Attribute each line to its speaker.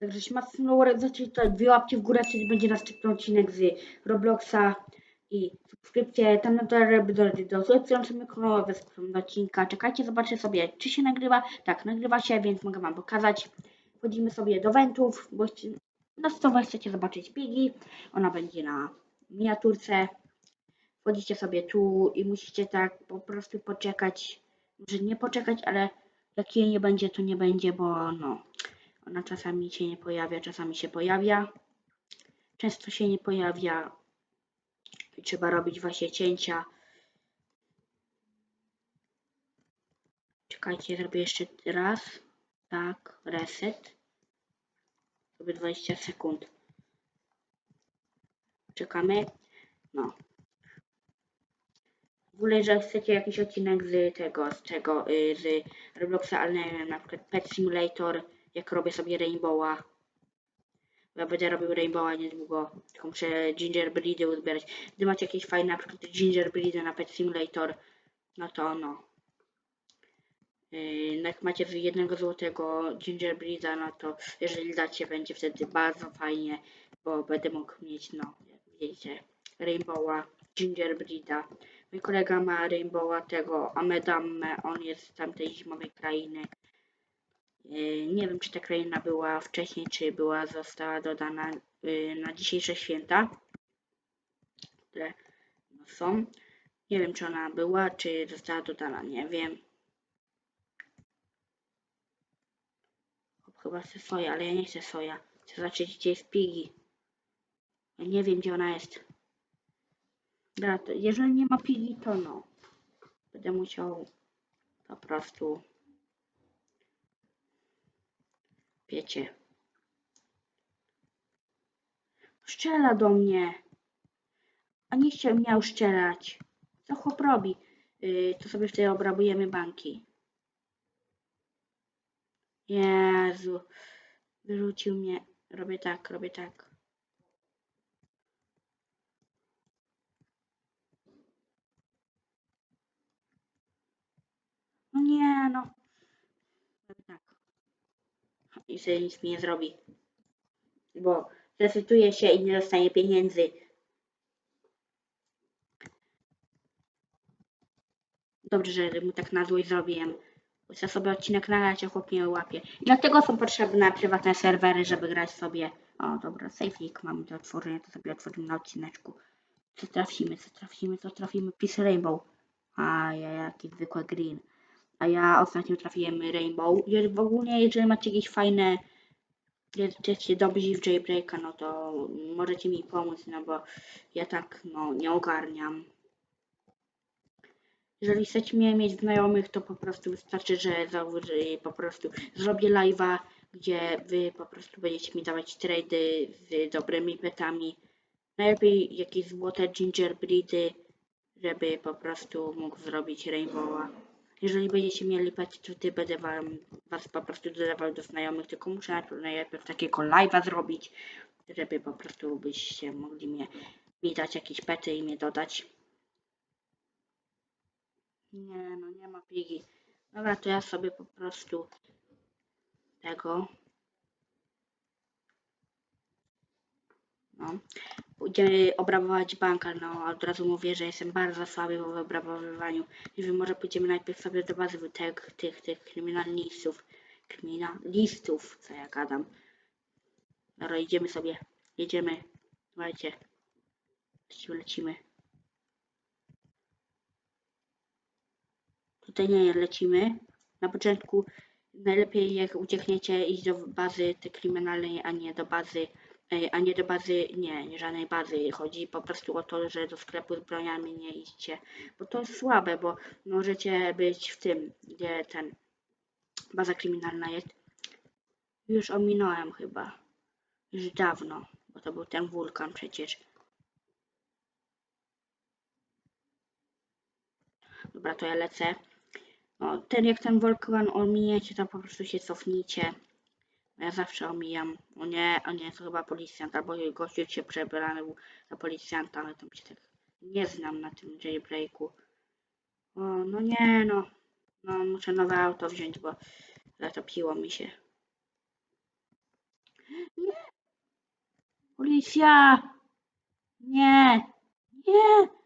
Speaker 1: Także śmacną zaczęcie dwie łapki w górę, wtedy będzie następny odcinek z Robloxa i subskrypcję tam na dole, do subskrypcji kanału bez odcinka. Czekajcie, zobaczę sobie, czy się nagrywa. Tak, nagrywa się, więc mogę wam pokazać. Wchodzimy sobie do wentów, bo na stole chcecie zobaczyć Pigi. Ona będzie na miniaturce. Wchodzicie sobie tu i musicie tak po prostu poczekać. Może nie poczekać, ale jak jej nie będzie, to nie będzie, bo no, ona czasami się nie pojawia, czasami się pojawia. Często się nie pojawia. Trzeba robić właśnie cięcia. Czekajcie, zrobię jeszcze raz. Tak, reset. Sobie 20 sekund. Czekamy. No. W ogóle, jeżeli chcecie jakiś odcinek z tego, z tego, y, z Robloxa, ale nie wiem, na przykład Pet Simulator, jak robię sobie Rainbowa. Bo Ja będę robił Rainbowa niedługo, tylko muszę gingerbreedy uzbierać. Gdy macie jakieś fajne, na przykład gingerbreedy na Pet Simulator, no to no. Yy, no jak macie jednego złotego gingerbreeda, no to jeżeli dacie, będzie wtedy bardzo fajnie, bo będę mógł mieć, no, widzicie, Rainbowa, gingerbreeda. Mój kolega ma Rainbowa tego Amedamme, on jest z tamtej zimowej krainy. Yy, Nie wiem, czy ta kraina była wcześniej, czy była, została dodana yy, na dzisiejsze święta, które no, są. Nie wiem, czy ona była, czy została dodana, nie wiem. Chyba chcę soja, ale ja nie chcę soja. Chcę zobaczyć, gdzie jest Piggy. Ja nie wiem, gdzie ona jest. Dobra, jeżeli nie ma Piggy, to no. Będę musiał po prostu wiecie. Strzela do mnie. A nie chciał miał strzelać. Co chłop robi? Yy, to sobie wtedy obrabujemy banki. Jezu. Wyrzucił mnie. Robię tak, robię tak. No nie, no. Tak. I sobie nic nie zrobi. Bo zrecytuje się i nie dostanie pieniędzy. Dobrze, że mu tak na złość zrobiłem. Chcę sobie odcinek nagrać, a chłop mnie łapie. I dlatego są potrzebne prywatne serwery, żeby grać sobie. O, dobra, safeik mamy do otworzenia, to sobie otworzymy na odcineczku. Co trafimy, co trafimy, co trafimy? Peace Rainbow. A ja jaki zwykły green. A ja ostatnio trafiłem Rainbow. W ogóle, jeżeli macie jakieś fajne, jesteście dobrzy w jailbreaka, no to możecie mi pomóc, no bo ja tak, no, nie ogarniam. Jeżeli chcecie mnie mieć znajomych, to po prostu wystarczy, że po prostu zrobię live'a, gdzie wy po prostu będziecie mi dawać trady z dobrymi petami. Najlepiej jakieś złote gingerbreedy, żeby po prostu mógł zrobić rainbowa. Jeżeli będziecie mieli pety, to będę wam, was po prostu dodawał do znajomych, tylko muszę najpierw, najpierw takiego live'a zrobić, żeby po prostu byście mogli mnie, mi dać jakieś pety i mnie dodać. Nie, no nie ma pigi. Dobra, to ja sobie po prostu tego. No. Pójdziemy obrabować bank, ale no od razu mówię, że jestem bardzo słaby w obrabowywaniu. Nie wiem, może pójdziemy najpierw sobie do bazy tych, tych, tych kryminalistów. Kryminalistów, co ja gadam. Dobra, idziemy sobie. Jedziemy. Słuchajcie. Lecimy, lecimy. Tutaj nie lecimy. Na początku najlepiej jak uciekniecie iść do bazy kryminalnej, a nie do bazy, a nie do bazy, nie, nie żadnej bazy. Chodzi po prostu o to, że do sklepu z broniami nie idźcie, bo to jest słabe, bo możecie być w tym, gdzie ten baza kryminalna jest. Już ominąłem chyba. Już dawno, bo to był ten wulkan przecież. Dobra, to ja lecę. Ten jak ten wulkan ominiecie, to po prostu się cofnijcie. Ja zawsze omijam. O nie, o nie, to chyba policjant, albo gościu się przebrał za policjanta, ale tam się tak nie znam na tym jailbreaku. O, no nie, no. No, muszę nowe auto wziąć, bo zatopiło mi się. Nie! Policja! Nie! Nie!